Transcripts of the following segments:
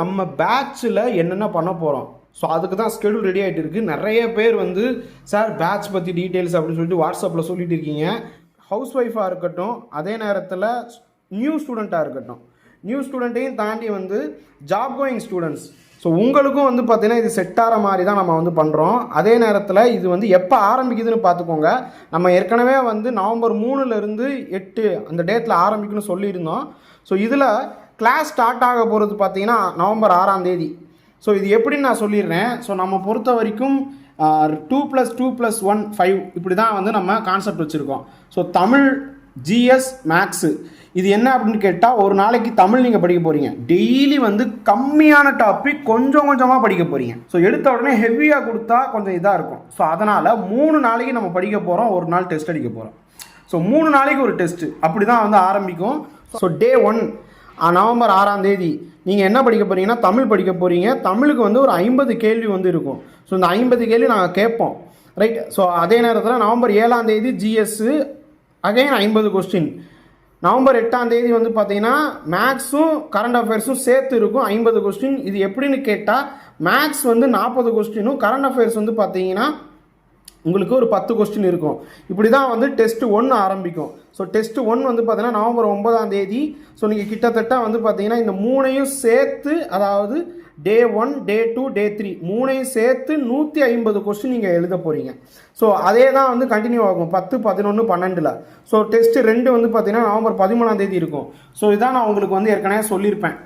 நம்ம பேட்சில் என்னென்ன பண்ண போகிறோம் ஸோ அதுக்கு தான் ஸ்கெடியூல் ரெடி ஆகிட்டு இருக்குது நிறைய பேர் வந்து சார் பேட்ச் பற்றி டீட்டெயில்ஸ் அப்படின்னு சொல்லிட்டு வாட்ஸ்அப்பில் சொல்லிட்டு இருக்கீங்க. ஹவுஸ் ஒய்ஃபாக இருக்கட்டும் அதே நேரத்தில் நியூ ஸ்டூடெண்ட்டாக இருக்கட்டும். நியூ ஸ்டூடெண்ட்டையும் தாண்டி வந்து ஜாப் கோயிங் ஸ்டூடெண்ட்ஸ் ஸோ உங்களுக்கும் வந்து பார்த்திங்கன்னா இது செட் ஆகிற மாதிரி தான் நம்ம வந்து பண்ணுறோம் அதே நேரத்தில் இது வந்து எப்போ ஆரம்பிக்குதுன்னு பார்த்துக்கோங்க நம்ம ஏற்கனவே வந்து நவம்பர் மூணுலேருந்து எட்டு அந்த டேட்டில் ஆரம்பிக்குன்னு சொல்லியிருந்தோம். ஸோ இதில் கிளாஸ் ஸ்டார்ட் ஆக போகிறது பார்த்தீங்கன்னா நவம்பர் ஆறாம் தேதி. ஸோ இது எப்படின்னு நான் சொல்லிடுறேன். ஸோ நம்ம பொறுத்த வரைக்கும் two plus two plus one five இப்படி தான் வந்து நம்ம கான்செப்ட் வச்சுருக்கோம். ஸோ தமிழ் ஜிஎஸ் மேக்ஸு இது என்ன அப்படின்னு கேட்டால் ஒரு நாளைக்கு தமிழ் நீங்கள் படிக்க போகிறீங்க டெய்லி வந்து கம்மியான டாபிக் கொஞ்சம் கொஞ்சமாக படிக்க போகிறீங்க ஸோ எடுத்த உடனே ஹெவியாக கொடுத்தா கொஞ்சம் இதாக இருக்கும். ஸோ அதனால் மூணு நாளைக்கு நம்ம படிக்க போகிறோம் ஒரு நாள் டெஸ்ட் அடிக்க போகிறோம் ஸோ மூணு நாளைக்கு ஒரு டெஸ்ட்டு அப்படி தான் வந்து ஆரம்பிக்கும். ஸோ டே ஒன் நவம்பர் ஆறாம் தேதி. நீங்கள் என்ன படிக்க போகிறீங்கன்னா தமிழ் படிக்க போகிறீங்க தமிழுக்கு வந்து ஒரு ஐம்பது கேள்வி வந்து இருக்கும். ஸோ இந்த ஐம்பது கேள்வி நாங்கள் கேட்போம். ரைட் ஸோ அதே நேரத்தில் நவம்பர் ஏழாம் தேதி ஜிஎஸ்ஸு அகைன் ஐம்பது கொஸ்டின் நவம்பர் எட்டாம் தேதி வந்து பார்த்தீங்கன்னா மேக்ஸும் கரண்ட் அஃபேர்ஸும் சேர்த்து இருக்கும் ஐம்பது கொஸ்டின் இது எப்படின்னு கேட்டால் மேக்ஸ் வந்து நாற்பது கொஸ்டினும் கரண்ட் அஃபேர்ஸ் வந்து பார்த்தீங்கன்னா உங்களுக்கு ஒரு பத்து கொஸ்டின் இருக்கும். இப்படி தான் வந்து டெஸ்ட் ஒன்று ஆரம்பிக்கும். ஸோ டெஸ்ட் ஒன் வந்து பார்த்தீங்கன்னா நவம்பர் ஒன்பதாம் தேதி. ஸோ நீங்கள் கிட்டத்தட்ட வந்து பார்த்தீங்கன்னா இந்த மூணையும் சேர்த்து அதாவது day one day two day three மூணையும் சேர்த்து நூற்றி ஐம்பது கொஸ்டின் நீங்கள் எழுத போகிறீங்க ஸோ அதே தான் வந்து கண்டினியூ ஆகும். பத்து பதினொன்று பன்னெண்டில். ஸோ டெஸ்ட்டு ரெண்டு வந்து பார்த்தீங்கன்னா நவம்பர் பதிமூணாம் தேதி இருக்கும். ஸோ இதான் நான் உங்களுக்கு வந்து ஏற்கனவே சொல்லியிருப்பேன்.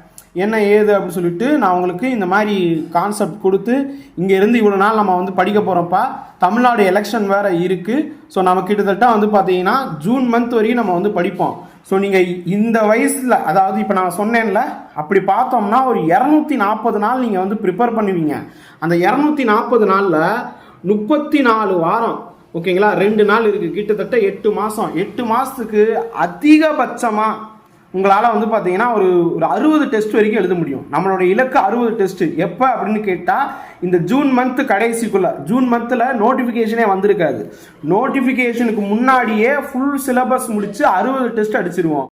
என்ன ஏது அப்படின்னு சொல்லிட்டு நான் உங்களுக்கு இந்த மாதிரி கான்செப்ட் கொடுத்து இங்கே இருந்து இவ்வளோ நாள் நம்ம வந்து படிக்க போகிறோம்ப்பா தமிழ்நாடு எலெக்ஷன் வேறு இருக்குது ஸோ நம்ம கிட்டத்தட்ட வந்து பார்த்தீங்கன்னா ஜூன் மந்த் வரைக்கும் நம்ம வந்து படிப்போம். ஸோ நீங்கள் இந்த வயசில் அதாவது இப்போ நான் சொன்னேன்ல அப்படி பார்த்தோம்னா ஒரு இரநூத்தி நாற்பது நாள் நீங்கள் வந்து ப்ரிப்பேர் பண்ணுவீங்க. அந்த இரநூத்தி நாற்பது நாளில் முப்பத்தி நாலு வாரம் ஓகேங்களா ரெண்டு நாள் இருக்குது கிட்டத்தட்ட எட்டு மாதம் எட்டு மாதத்துக்கு அதிகபட்சமாக உங்களால் வந்து பார்த்தீங்கன்னா ஒரு ஒரு அறுபது டெஸ்ட் வரைக்கும் எழுத முடியும். நம்மளோட இலக்கு அறுபது டெஸ்ட்டு எப்போ அப்படின்னு கேட்டால் இந்த ஜூன் மந்த்து கடைசிக்குள்ளே ஜூன் மந்தில் நோட்டிஃபிகேஷனே வந்திருக்காது. நோட்டிஃபிகேஷனுக்கு முன்னாடியே ஃபுல் சிலபஸ் முடித்து அறுபது டெஸ்ட் அடிச்சிருவோம்.